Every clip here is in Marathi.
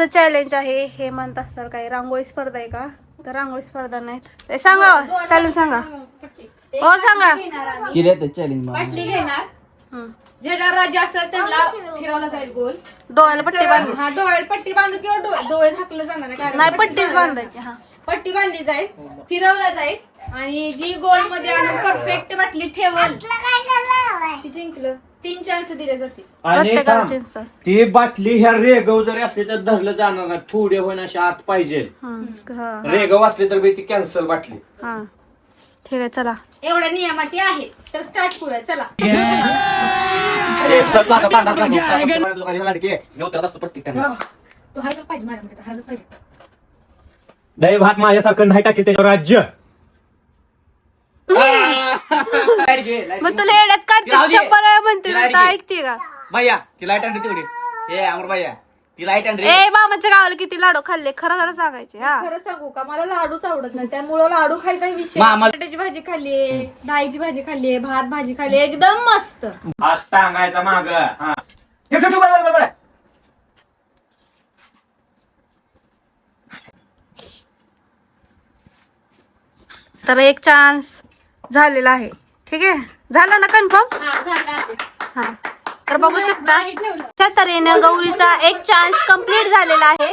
चॅलेंज आहे हे म्हणतात सर काही. रांगोळी स्पर्धा आहे का? तर रांगोळी स्पर्धा नाहीत. ते सांगा चॅलेंज सांगा. हो सांगा. चॅलेंज बाटली घेणार. हम्म. ज्याला राजा असेल त्याला फिरवलं जाईल गोल. डोळ्याला पट्टी बांध हा डोळ्याला पट्टी बांधू किंवा डो- डोळे झाकलं जाणार आहे. नाही पट्टीच बांधायची. हा. पट्टी बांधली जाईल फिरवलं जाईल आणि जी गोलमध्ये आणून परफेक्ट बाटली ठेवल जिंकलं. तीन चान्स दिले जातील. आणि प्रत्येकाला थांब. चिंच ती बाटली ह्या रेगव जरी असली तर धरलं जाणार नाही. थोडे होईन अशी आत पाहिजे. हा रेगव असली तर बी ती कॅन्सल बाटली. हा. ठीक आहे चला. एवढ्या नियमाटी आहे तर स्टार्ट करूया चला. तू हरकत पाहिजे माझ्या मते, हरकत पाहिजे. दही भात माझ्यासारखं नाही टाकेल त्याच्यावर राज्य. मग तुला येड्यात काढते राहू दे. शंभर वेळा ऐक. ऐकते का? भैया ती लाइट आणली ए अमर भैया ती लाइट आणली. ए मामाच्या गावाला किती लाडू खाल्ले? खरं खरं सांगायचे हा. खरं सांगू का? मला लाडूच आवडत नाही. त्यामुळं लाडू खायचा विषय आम्हाला- बटाट्याची भाजी खाल्ली डाळीची भाजी खाल्ली भात भाजी खाल्ली एकदम मस्त. आज टांगायचा माग हा. ठेव, ठेव, ठेव, बरं, बरं, बरं. तर एक चान्स झालेला आहे. ठीक आहे? झाला ना कन्फर्म हा, झालं आहे. हा. तर बघू शकता. अशा तऱ्हेनं गौरीचा एक चान्स कंप्लीट झालेला आहे.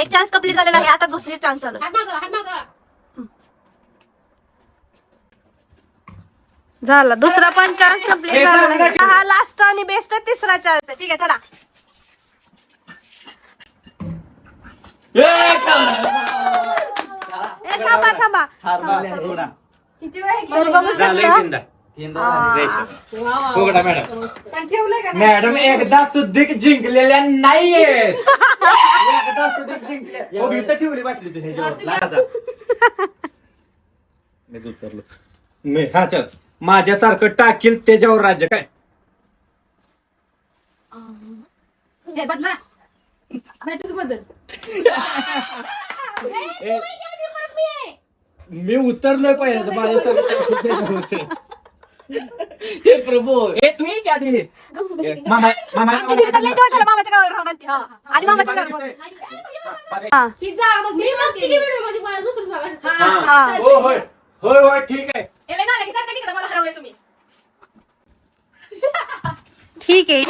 एक चान्स कंप्लीट झालेला आहे. आता दुसरी चान्स चालू मागं. झाला. दुसरा पण चान्स कंप्लीट झाला हा लास्ट आणि बेस्ट तिसरा चान्स आहे. ठीक आहे चला. थांबा. थांबा किती वेळ बघू शकता उघडा मॅडम. पण ठेवलंय का मॅडम एकदा सुद्धिक जिंकलेल्या नाहीयेत. एकदा सुद्धिक जिंकल्या हो, इथं ठेवली बाटली तू ह्याच्यावर. लागा. मीच उचललो. मी हा चल. माझ्यासारखं टाकील त्याच्यावर राज्य काय? हे बदला. नाही तुझं बदल. ए, मी उतरलोय पाहिजे माझ्यासारखं. हे प्रभू. ए तू क्या दे मामा मामा आमची दीदी तर लय दिवस झाले मामाच्या गावाला राहून आलती, हा. आणि मामाच्या गावाला हा. की जा मग मी म्हणते की व्हिडिओ मध्ये मला दुसरं सांगा हा, हा. हा, हो होय. होय होय ठीक आहे. याला गाणं की सारखं तिकडे मला हरवलंय तुम्ही. ठीक आहे.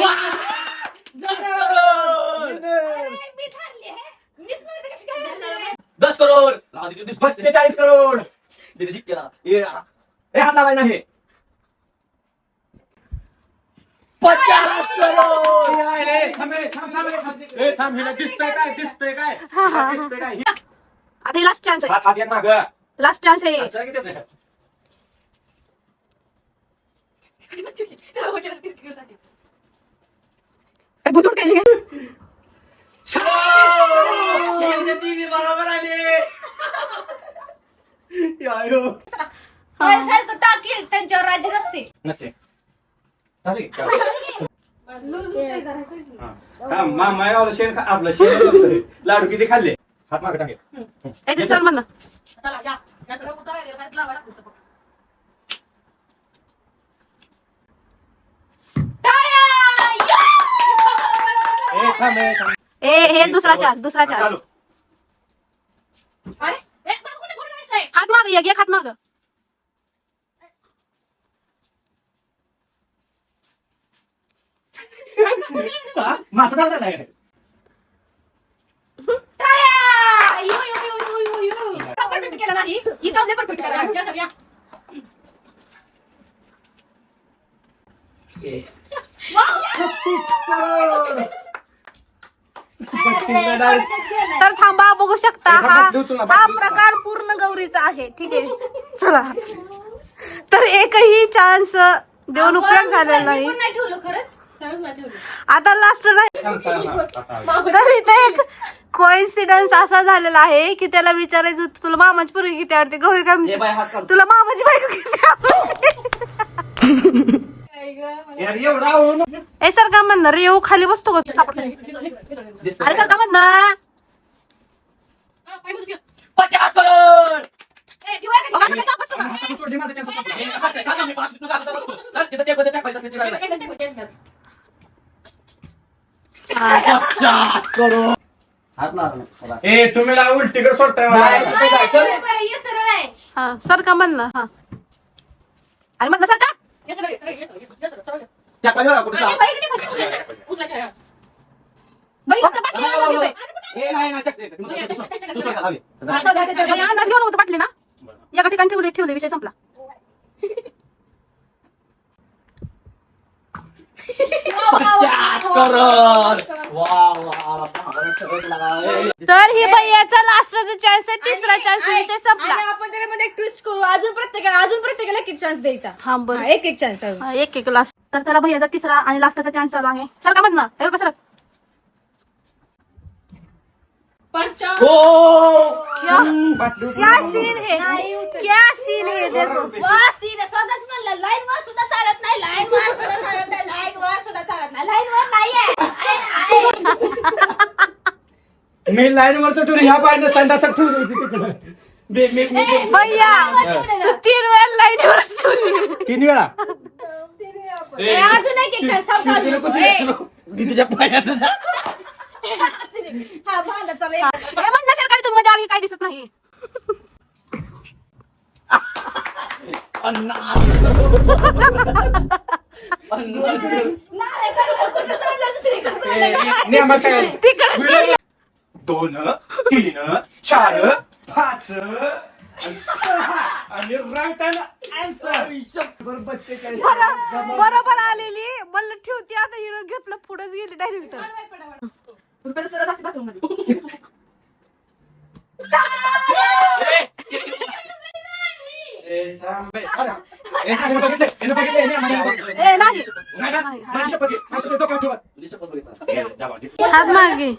अरे, मी थांबली आहे. मीच म्हणते कशी काय झालं? दस करोड दिस- करोड! दीदी जिंकला ए. हे. हात लावाय नाही. पचास करोड! ए, थांब ए, थांब, थांब, ए, थांब. ए, थांब, हिला दिसतंय काय? दिसतंय काय? हिला दिसतंय काय? हि- आता लास्ट चान्स आहे. हात हात येत माग. लास्ट चान्स आहे. असं किती केली? हे बरोबर आले. यायो. होय, सारखं टाकील त्यांच्यावर राज्य नसते नसे झाली का? लूज होतंय जरा. हा. हा, मामा यावलं शेण खा- आपलं शेण. लाडू किती खाल्ले? हात मागे टाकेल चल म्हणा! ए हे दुसरा चान्स दुसरा चालू. चान्स? हात माग एक हात माग. हा, मासा झाला नाही टाळ्या! यो, यो, यो, यो, यो, यो. का perfect केलं नाही? काम नाही perfect करा. या सगळ्या. अरे, परत गेलं. तर थांबा बघू शकता हा हा. प्रकार पूर्ण गौरीचा आहे ठीक आहे चला तर एकही चान्स देऊन उपयोग झालेला नाही नाही ठेवलं खरंच आता लास्ट. तर इथे एक कोइन्सिडन्स असा झालेला आहे की त्याला विचारायचं होतं तुला मामाची पोरगी किती आवडते? गौरी काय तुला मामाची बायको किती आवडते? नको. ए सर का म्हणणार येऊ खाली बसतो का? अरे काय? सर का म्हणणार हा, बसतो? हात. ए तुम्ही ला उलटीकडे सोडताय मला. ये हा सरका म्हणणं हा आणि म्हणलं सरका अंदाज. तू- तू- तू- तू- तू घेऊन होतं ना एका ठिकाणी ठेवली ठेवले विषय संपला तर ही भैयाचा लास्टचा चान्स आहे तिसरा चान्स विषय संपला. आणि आपण त्यामध्ये एक ट्विस्ट करू. अजून प्रत्येकाला अजून प्रत्येकाला एक एक चान्स द्यायचा. हा बरं. हा, एक एक चान्स हा, एक एक लास्ट तर चला भैयाचा तिसरा आणि लास्टचा चान्स चालू आहे. सरका मधनं हे सरक ओ, क्या? बाटली उचलून क्या. सीन है? क्या सीन है? देखो. स्वतःच म्हणलं लाईन वर सुद्धा चालत नाही लाईन वर सुद्धा चालत नाही लाईन वर सुद्धा चालत नाही. लाईन वर नाहीये. मी लाईन वर तर ह्या पायनं संडासात ठेवली होती तिकडं. मी- मी- मी- भैया तू तीन वेळा लाईनीवरच ठेवली तीन वेळा? ए, अजून एक पायात जा. हा भांडा चला. हे सरकारी तुम्ही मध्ये आली काय दिसत नाही कुठं सोडलं, दुसरीकडे सोडलं. दोन तीन चार पाच आणि सहा आणि राईट आन्सर बरोबर बत्तेचाळीस. बरोबर आलेली म्हणलं ठेवती आता हिरो घेतलं पुढेच गेली डायरेक्ट रुपयाला सरळ अशी bathroom मध्ये. ए, थांब बे. अरे, ए, थांब, यानं बघितलं, यानं बघितलं, यानं आम्हाला बघितलं. ए नाही नाही ना, माझी शपथ घे. माझी शपथ डोक्यावर ठेवा. तुझी शपथ बघितलं. ए, जा बाजी. हात मागे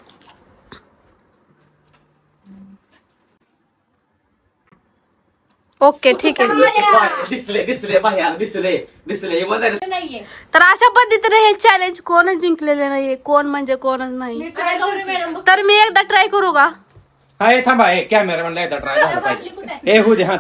ओके ठीक आहे. दिसले दिसले दिसले दिसले तर अशा पद्धतीने हे चॅलेंज कोणच जिंकलेले नाहीये कोण म्हणजे कोणच नाही. तर मी एकदा ट्राय करू का? हा, थांबा कॅमेरा म्हणला एकदा ट्राय झाला पाहिजे. हो दे हा.